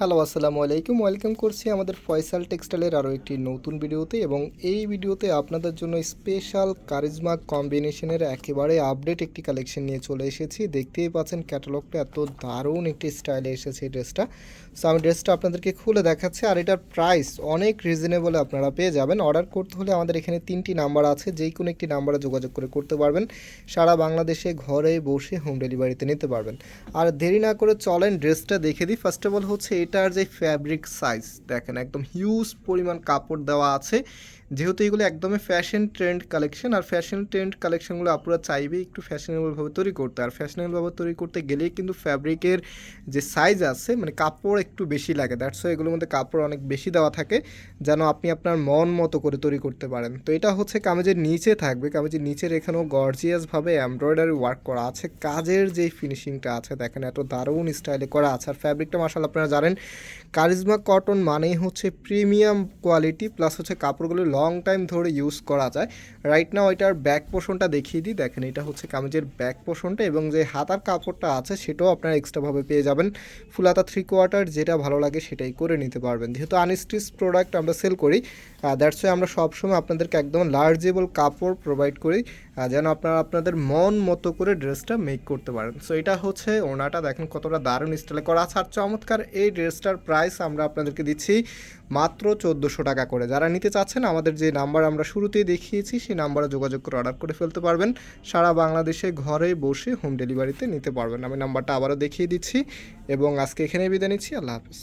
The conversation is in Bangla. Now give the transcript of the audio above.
হ্যালো, আসসালামু আলাইকুম। ওয়েলকাম করছি আমাদের ফয়সাল টেক্সটাইলের আরও একটি নতুন ভিডিওতে এবং এই ভিডিওতে আপনাদের জন্য স্পেশাল কারিজমা কম্বিনেশনের একেবারে আপডেট একটি কালেকশন নিয়ে চলে এসেছি। দেখতেই পাচ্ছেন ক্যাটালগটা এত দারুণ একটি স্টাইলে এসেছে এই ড্রেসটা। সো আমি ড্রেসটা আপনাদেরকে খুলে দেখাচ্ছি আর এটার প্রাইস অনেক রিজনেবল আপনারা পেয়ে যাবেন। অর্ডার করতে হলে আমাদের এখানে তিনটি নাম্বার আছে যেই কোনো একটি নাম্বারে যোগাযোগ করে করতে পারবেন। সারা বাংলাদেশে ঘরে বসে হোম ডেলিভারিতে নিতে পারবেন। আর দেরি না করে চলেন, ড্রেসটা দেখে দিই। ফার্স্ট অফ অল হচ্ছে এটার যে ফ্যাব্রিক সাইজ দেখেন একদম হিউজ পরিমাণ কাপড় দেওয়া আছে। যেহেতু এগুলো একদমই ফ্যাশন ট্রেন্ড কালেকশন আর ফ্যাশন ট্রেন্ড কালেকশনগুলো আপনারা চাইবে একটু ফ্যাশনেবলভাবে তৈরি করতে। আর ফ্যাশনেবলভাবে তৈরি করতে গেলেই কিন্তু ফ্যাব্রিকের যে সাইজ আছে মানে কাপড় একটু বেশি লাগে। দ্যাটস এগুলোর মধ্যে কাপড় অনেক বেশি দেওয়া থাকে, যেন আপনি আপনার মন মতো করে তৈরি করতে পারেন। তো এটা হচ্ছে কামেজের নিচে থাকবে। কামেজের নিচের এখানেও গর্জিয়াসভাবে এমব্রয়ডারি ওয়ার্ক করা আছে। কাজের যে ফিনিশিংটা আছে, দেখেন এত দারুণ স্টাইলে করা আছে। আর ফ্যাব্রিকটা মাসাল আপনারা জানেন কারিজমা কটন মানেই হচ্ছে প্রিমিয়াম কোয়ালিটি, প্লাস হচ্ছে কাপড়গুলো লং টাইম ধরে ইউজ করা যায়। রাইট নাও এটার ব্যাক পোষণটা দেখিয়ে দিই। দেখেন, এটা হচ্ছে কামিজের ব্যাক পোষণটা এবং যে হাতার কাপড়টা আছে, সেটাও আপনারা এক্সট্রাভাবে পেয়ে যাবেন। ফুল হাতা থ্রি কোয়ার্টার যেটা ভালো লাগে, সেটাই করে নিতে পারবেন। যেহেতু আনস্টিচ প্রোডাক্ট আমরা সেল করি দ্যাটস ওয়াই আমরা সবসময় আপনাদেরকে একদম লার্জেবল কাপড় প্রোভাইড করি যেন আপনারা আপনাদের মন মতো করে ড্রেসটা মেক করতে পারেন। সো এটা হচ্ছে ওনাটা, দেখেন কতটা দারুণ স্টাইলে করা আছে। আর চমৎকার এই ড্রেসটার প্রাইস আমরা আপনাদেরকে দিচ্ছি মাত্র চোদ্দোশো টাকা করে। যারা নিতে চাচ্ছেন, আমাদের যে নাম্বার আমরা শুরুতেই দেখিয়েছি, সেই নাম্বারে যোগাযোগ করে অর্ডার করে ফেলতে পারবেন। সারা বাংলাদেশে ঘরে বসে হোম ডেলিভারিতে নিতে পারবেন। আমি নাম্বারটা আবারও দেখিয়ে দিচ্ছি এবং আজকে এখানেই বিদায় নিচ্ছি। আল্লাহ হাফিজ।